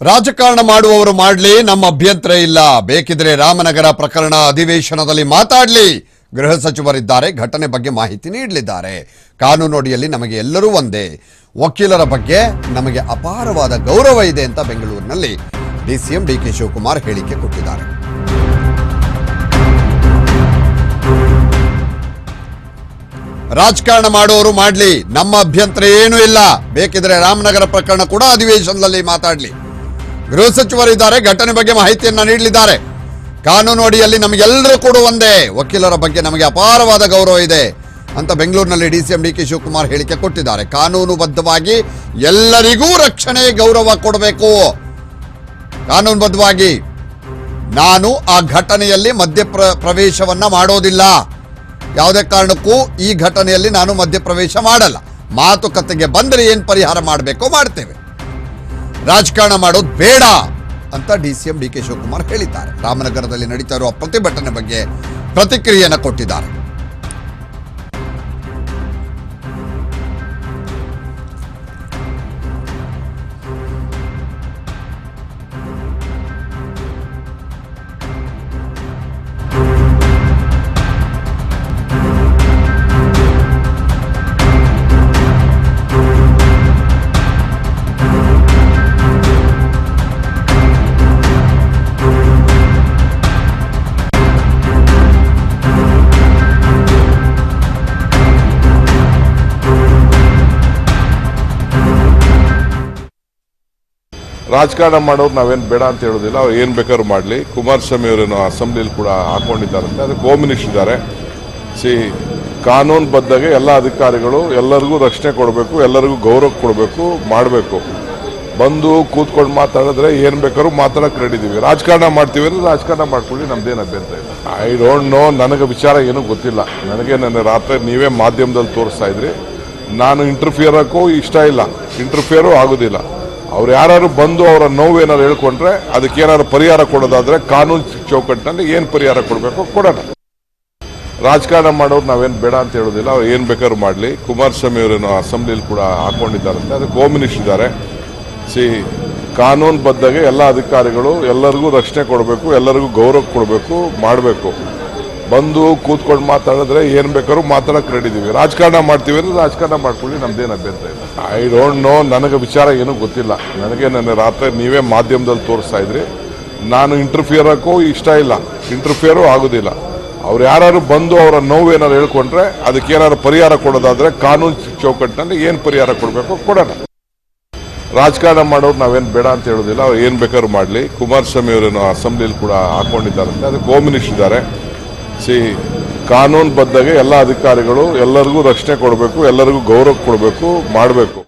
ರಾಜಕಾರಣ ಮಾಡುವವರು ಮಾಡಲಿ, ನಮ್ಮ ಅಭ್ಯಂತರ ಇಲ್ಲ. ಬೇಕಿದ್ರೆ ರಾಮನಗರ ಪ್ರಕರಣ ಅಧಿವೇಶನದಲ್ಲಿ ಮಾತಾಡಲಿ. ಗೃಹ ಸಚಿವರಿದ್ದಾರೆ, ಘಟನೆ ಬಗ್ಗೆ ಮಾಹಿತಿ ನೀಡಲಿದ್ದಾರೆ. ಕಾನೂನಡಿಯಲ್ಲಿ ನಮಗೆ ಎಲ್ಲರೂ ಒಂದೇ. ವಕೀಲರ ಬಗ್ಗೆ ನಮಗೆ ಅಪಾರವಾದ ಗೌರವ ಇದೆ ಅಂತ ಬೆಂಗಳೂರಿನಲ್ಲಿ ಡಿಸಿಎಂ ಡಿಕೆ ಶಿವಕುಮಾರ್ ಹೇಳಿಕೆ ಕೊಟ್ಟಿದ್ದಾರೆ. ರಾಜಕಾರಣ ಮಾಡುವವರು ಮಾಡಲಿ, ನಮ್ಮ ಅಭ್ಯಂತರ ಏನೂ ಇಲ್ಲ. ಬೇಕಿದ್ರೆ ರಾಮನಗರ ಪ್ರಕರಣ ಕೂಡ ಅಧಿವೇಶನದಲ್ಲಿ ಮಾತಾಡಲಿ. ಗೃಹ ಸಚಿವರಿದ್ದಾರೆ ಘಟನೆ ಬಗ್ಗೆ ಮಾಹಿತಿಯನ್ನು ನೀಡಲಿದ್ದಾರೆ. ಕಾನೂನು ಅಡಿಯಲ್ಲಿ ನಮಗೆಲ್ಲರೂ ಕೂಡ ಒಂದೇ, ವಕೀಲರ ಬಗ್ಗೆ ನಮಗೆ ಅಪಾರವಾದ ಗೌರವ ಇದೆ ಅಂತ ಬೆಂಗಳೂರಿನಲ್ಲಿ ಡಿ ಕೆ ಶಿವಕುಮಾರ್ ಹೇಳಿಕೆ ಕೊಟ್ಟಿದ್ದಾರೆ. ಕಾನೂನುಬದ್ಧವಾಗಿ ಎಲ್ಲರಿಗೂ ರಕ್ಷಣೆ, ಗೌರವ ಕೊಡಬೇಕು. ಕಾನೂನುಬದ್ಧವಾಗಿ ನಾನು ಆ ಘಟನೆಯಲ್ಲಿ ಮಧ್ಯಪ್ರ, ಪ್ರವೇಶವನ್ನ ಮಾಡೋದಿಲ್ಲ. ಯಾವುದೇ ಕಾರಣಕ್ಕೂ ಈ ಘಟನೆಯಲ್ಲಿ ನಾನು ಮಧ್ಯಪ್ರವೇಶ ಮಾಡಲ್ಲ. ಮಾತುಕತೆಗೆ ಬಂದರೆ ಏನು ಪರಿಹಾರ ಮಾಡಬೇಕೋ ಮಾಡ್ತೇವೆ. ರಾಜಕಾರಣ ಮಾಡೋದು ಬೇಡ ಅಂತ D C M D K Shivakumar ಹೇಳಿದ್ದಾರೆ. ರಾಮನಗರದಲ್ಲಿ ನಡೀತಾ ಇರುವ ಪ್ರತಿಭಟನೆ ಬಗ್ಗೆ ಪ್ರತಿಕ್ರಿಯೆಯನ್ನು ಕೊಟ್ಟಿದ್ದಾರೆ. ರಾಜಕಾರಣ ಮಾಡೋರು ನಾವೇನು ಬೇಡ ಅಂತ ಹೇಳೋದಿಲ್ಲ. ಅವ್ರು ಏನು ಬೇಕಾದ್ರೂ ಮಾಡಲಿ. ಕುಮಾರಸ್ವಾಮಿ ಅವರೇನು ಅಸೆಂಬ್ಲಿಲಿ ಕೂಡ ಹಾಕೊಂಡಿದ್ದಾರಂತೆ. ಅದಕ್ಕೆ ಹೋಮ್ ಮಿನಿಸ್ಟರ್ ಇದ್ದಾರೆ. ಸಿ ಕಾನೂನುಬದ್ಧಗೆ ಎಲ್ಲ ಅಧಿಕಾರಿಗಳು ಎಲ್ಲರಿಗೂ ರಕ್ಷಣೆ ಕೊಡಬೇಕು, ಎಲ್ಲರಿಗೂ ಗೌರವ ಕೊಡಬೇಕು, ಮಾಡಬೇಕು. ಬಂದು ಕೂತ್ಕೊಂಡು ಮಾತಾಡಿದ್ರೆ ಏನು ಬೇಕಾದ್ರೂ ಮಾತಾಡಕ್ಕೆ ರೆಡಿ ಇದ್ದೀವಿ ರಾಜಕಾರಣ ಮಾಡ್ತೀವಿ ಅಂದರೆ ರಾಜಕಾರಣ ಮಾಡ್ಕೊಳ್ಳಿ ನಮ್ದೇನು ಅಭ್ಯಂತರ ಇಲ್ಲ. ಐ ಡೋಂಟ್ ನೋ ನನಗೆ ವಿಚಾರ ಏನೂ ಗೊತ್ತಿಲ್ಲ. ನನಗೆ ನನ್ನ ರಾತ್ರಿ ನೀವೇ ಮಾಧ್ಯಮದಲ್ಲಿ ತೋರಿಸ್ತಾ ಇದ್ರಿ. ನಾನು ಇಂಟರ್ಫಿಯರಕ್ಕೂ ಇಷ್ಟ ಇಲ್ಲ. ಇಂಟರ್ಫಿಯರು ಆಗೋದಿಲ್ಲ. ಅವ್ರು ಯಾರು ಬಂದು ಅವರ ನೋವು ಏನಾರು ಹೇಳ್ಕೊಂಡ್ರೆ ಅದಕ್ಕೆ ಏನಾದ್ರು ಪರಿಹಾರ ಕೊಡೋದಾದ್ರೆ ಕಾನೂನು ಚೌಕಟ್ಟಿನಲ್ಲಿ ಏನು ಪರಿಹಾರ ಕೊಡಬೇಕು ಕೊಡೋಣ. ರಾಜಕಾರಣ ಮಾಡೋರು ನಾವೇನು ಬೇಡ ಅಂತ ಹೇಳೋದಿಲ್ಲ, ಅವ್ರು ಏನು ಬೇಕಾದ್ರೂ ಮಾಡಲಿ. ಕುಮಾರಸ್ವಾಮಿ ಅವರೇನು ಅಸೆಂಬ್ಲಿಲಿ ಕೂಡ ಹಾಕೊಂಡಿದ್ದಾರಂತೆ ಅದಕ್ಕೆ ಹೋಮ್ ಮಿನಿಸ್ಟರ್ ಇದ್ದಾರೆ. ಸಿ ಕಾನೂನುಬದ್ಧಗೆ ಎಲ್ಲ ಅಧಿಕಾರಿಗಳು ಎಲ್ಲರಿಗೂ ರಕ್ಷಣೆ ಕೊಡಬೇಕು, ಎಲ್ಲರಿಗೂ ಗೌರವ ಕೊಡಬೇಕು, ಮಾಡಬೇಕು. ಬಂದು ಕೂತ್ಕೊಂಡು ಮಾತಾಡಿದ್ರೆ ಏನು ಬೇಕಾದ್ರೂ ಮಾತಾಡಕ್ಕೆ ಇದೀವಿ. ರಾಜಕಾರಣ ಮಾಡ್ತೀವಿ ಅಂದ್ರೆ ರಾಜಕಾರಣ ಮಾಡ್ಕೊಳ್ಳಿ ನಮ್ದೇನು ಅಭ್ಯಂತರ ಇಲ್ಲ. ಐ ಡೋಂಟ್ ನೋ ನನಗೆ ವಿಚಾರ ಏನೂ ಗೊತ್ತಿಲ್ಲ. ನನಗೆ ನನ್ನ ರಾತ್ರಿ ನೀವೇ ಮಾಧ್ಯಮದಲ್ಲಿ ತೋರಿಸ್ತಾ ಇದ್ರಿ. ನಾನು ಇಂಟರ್ಫಿಯರಕ್ಕೂ ಇಷ್ಟ ಇಲ್ಲ. ಇಂಟರ್ಫಿಯರು ಆಗೋದಿಲ್ಲ. ಅವ್ರು ಯಾರು ಬಂದು ಅವರ ನೋವು ಏನಾರು ಹೇಳ್ಕೊಂಡ್ರೆ ಅದಕ್ಕೆ ಏನಾದ್ರು ಪರಿಹಾರ ಕೊಡೋದಾದ್ರೆ ಕಾನೂನು ಚೌಕಟ್ಟಿನಲ್ಲಿ ಏನು ಪರಿಹಾರ ಕೊಡಬೇಕು ಕೊಡೋಣ. ರಾಜಕಾರಣ ಮಾಡೋರು ನಾವೇನು ಬೇಡ ಅಂತ ಹೇಳೋದಿಲ್ಲ. ಅವ್ರು ಏನು ಬೇಕಾದ್ರೂ ಮಾಡಲಿ. ಕುಮಾರಸ್ವಾಮಿ ಅವರೇನು ಅಸೆಂಬ್ಲಿಯಲ್ಲಿ ಕೂಡ ಹಾಕೊಂಡಿದ್ದಾರೆ ಅದಕ್ಕೆ ಹೋಮ್ ಮಿನಿಸ್ಟರ್ ಇದ್ದಾರೆ. ಸಿ ಕಾನೂನುಬದ್ಧಗೆ ಎಲ್ಲ ಅಧಿಕಾರಿಗಳು ಎಲ್ಲರಿಗೂ ರಕ್ಷಣೆ ಕೊಡಬೇಕು ಎಲ್ಲರಿಗೂ ಗೌರವ ಕೊಡಬೇಕು ಮಾಡಬೇಕು.